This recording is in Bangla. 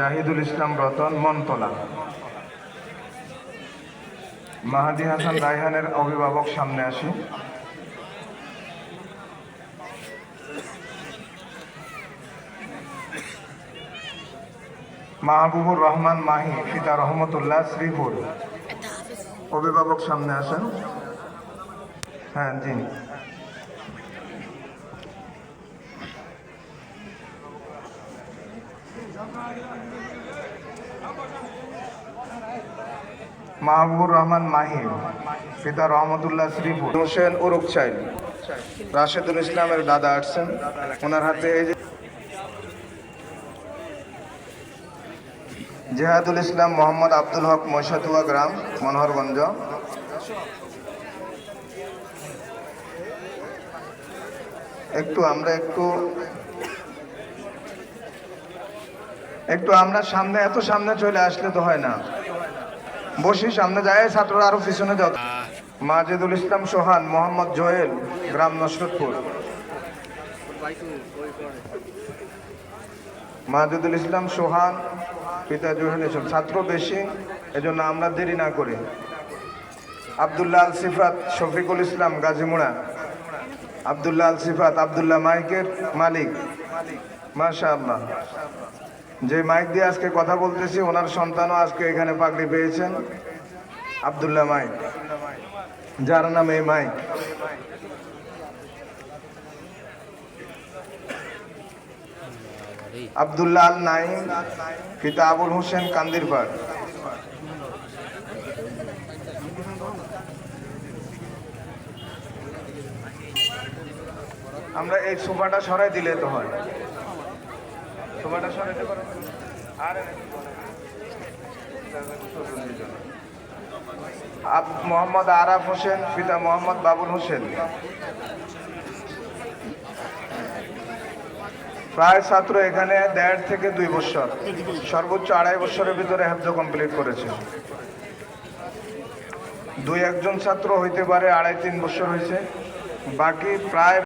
জাহিদুল ইসলাম রতন মনতলা। মাহাদি হাসান রায়হানের অভিভাবক সামনে আসি। মাহবুবুর রহমান মাহি পিতা রহমতুল্লাহ, শ্রীপুর। অভিভাবক সামনে আসেন। হ্যাঁ জি। মাহবুবুর রহমান মাহিম পিতা রহমতুল্লাহ শ্রীপুর হোসেন উরুক চাইল। রাশেদুল ইসলামের দাদা আসছেন। ওনার হাতে এই যে জেহাদুল ইসলাম মোহাম্মদ আব্দুল হক মৈশাতুয়া গ্রাম, মনোহরগঞ্জ। একটু আমরা একটু একটু আমরা সামনে এত সামনে চলে আসলে তো হয় না। বসি সামনে যায় ছাত্ররা আরও পিছনে যত মাজেদুল ইসলাম সোহান মোহাম্মদ জোয়েল গ্রাম নসরতপুর। মাজেদুল ইসলাম সোহান পিতা জোহেল এসব ছাত্র বেশি এজন্য আমরা দেরি না করি। আবদুল্লাহ আল সিফাত শফিকুল ইসলাম গাজীমুড়া। আবদুল্লাহ আল সিফাত আবদুল্লাহ মাইকের মালিক। মাশা আল্লাহ যে মাইক দিয়ে আজকে কথা বলতেছি, ওনার সন্তানও আজকে এখানে পাগড়ি পেয়েছেন। আবদুল্লাহ মাইক। যার নাম এই মাইক। আবদুল্লাহ আল নাইম পিতা আবুল হোসেন, কান্দিরপাড়। আমরা এই সোফাটা সরাই দিলে তো হয়। মোহাম্মদ আরাফ হোসেন, পিতা মোহাম্মদ বাবুল হোসেন। প্রায় ছাত্র এখানে দেড় থেকে দুই বছর, সর্বোচ্চ আড়াই বছরের ভিতরে হেফজ কমপ্লিট করেছে। দুই একজন ছাত্র হইতে পারে আড়াই তিন বছর হয়েছে বাকি প্রায়